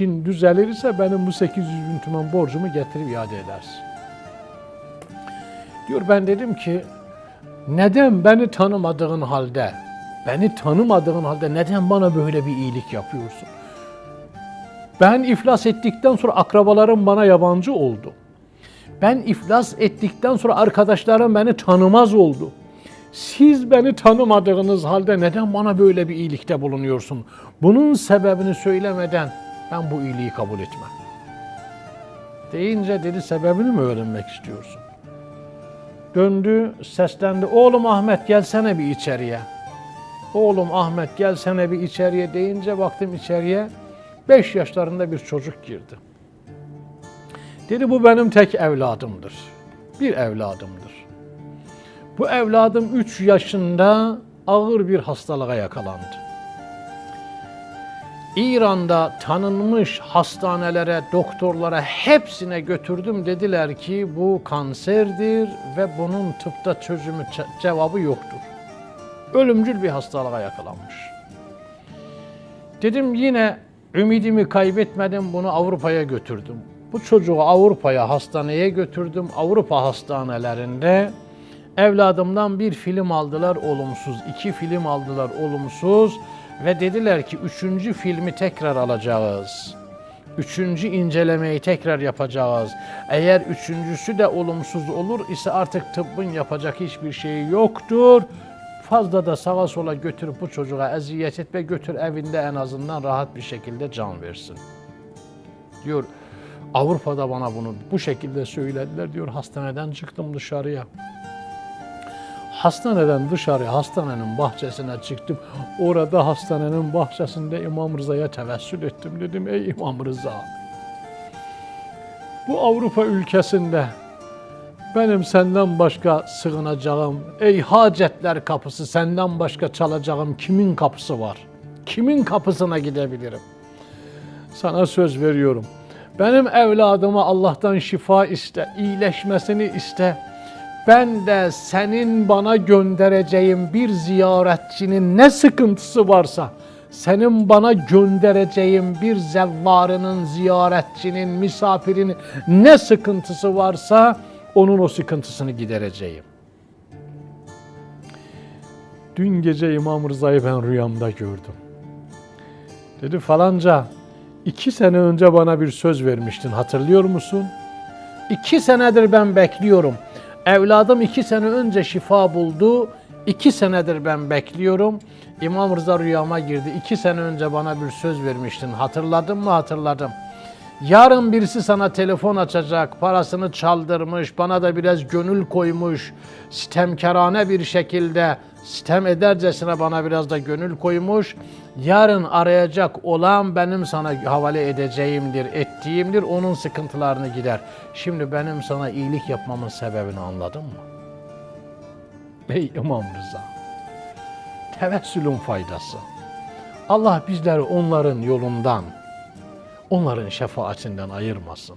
işin düzelirse benim bu 800 bin tümen borcumu getirip iade edersin. Diyor ben dedim ki neden beni tanımadığın halde, beni tanımadığın halde neden bana böyle bir iyilik yapıyorsun? Ben iflas ettikten sonra akrabalarım bana yabancı oldu. Ben iflas ettikten sonra arkadaşlarım beni tanımaz oldu. Siz beni tanımadığınız halde neden bana böyle bir iyilikte bulunuyorsun? Bunun sebebini söylemeden ben bu iyiliği kabul etmem. Deyince dedi sebebini mi öğrenmek istiyorsun? Döndü, seslendi. Oğlum Ahmet gelsene bir içeriye. Oğlum Ahmet gelsene bir içeriye deyince baktım içeriye 5 yaşlarında bir çocuk girdi. Dedi bu benim tek evladımdır. Bir evladımdır. Bu evladım 3 yaşında ağır bir hastalığa yakalandı. İran'da tanınmış hastanelere, doktorlara hepsine götürdüm. Dediler ki bu kanserdir ve bunun tıpta çözümü, ce- cevabı yoktur. Ölümcül bir hastalığa yakalanmış. Dedim yine ümidimi kaybetmedim bunu Avrupa'ya götürdüm. Bu çocuğu Avrupa'ya hastaneye götürdüm. Avrupa hastanelerinde evladımdan bir film aldılar olumsuz, iki film aldılar olumsuz ve dediler ki üçüncü filmi tekrar alacağız. Üçüncü incelemeyi tekrar yapacağız. Eğer üçüncüsü de olumsuz olur ise artık tıbbın yapacak hiçbir şeyi yoktur. Fazla da sağa sola götürüp bu çocuğa eziyet et ve götür evinde en azından rahat bir şekilde can versin. Diyor Avrupa'da bana bunu bu şekilde söylediler diyor hastaneden çıktım dışarıya. Hastaneden dışarı hastanenin bahçesine çıktım. Orada hastanenin bahçesinde İmam Rıza'ya tevessül ettim. Dedim ey İmam Rıza. Bu Avrupa ülkesinde benim senden başka sığınacağım, ey hacetler kapısı senden başka çalacağım kimin kapısı var? Kimin kapısına gidebilirim? Sana söz veriyorum. Benim evladıma Allah'tan şifa iste, iyileşmesini iste. Ben de senin bana göndereceğin bir ziyaretçinin ne sıkıntısı varsa, senin bana göndereceğin bir zevvarının, ziyaretçinin, misafirinin ne sıkıntısı varsa onun o sıkıntısını gidereceğim. Dün gece İmam Rıza'yı ben rüyamda gördüm. Dedi falanca iki sene önce bana bir söz vermiştin hatırlıyor musun? İki senedir ben bekliyorum. Evladım iki sene önce şifa buldu. İki senedir ben bekliyorum. İmam Rıza rüyama girdi. İki sene önce bana bir söz vermiştin. Hatırladın mı? Hatırladım. Yarın birisi sana telefon açacak, parasını çaldırmış, bana da biraz gönül koymuş, sitemkarane bir şekilde sitem edercesine bana biraz da gönül koymuş. Yarın arayacak olan benim sana havale edeceğimdir, ettiğimdir, onun sıkıntılarını gider. Şimdi benim sana iyilik yapmamın sebebini anladın mı? Ey İmam Rıza, tevessülün faydası. Allah bizleri onların yolundan, onların şefaatinden ayırmasın.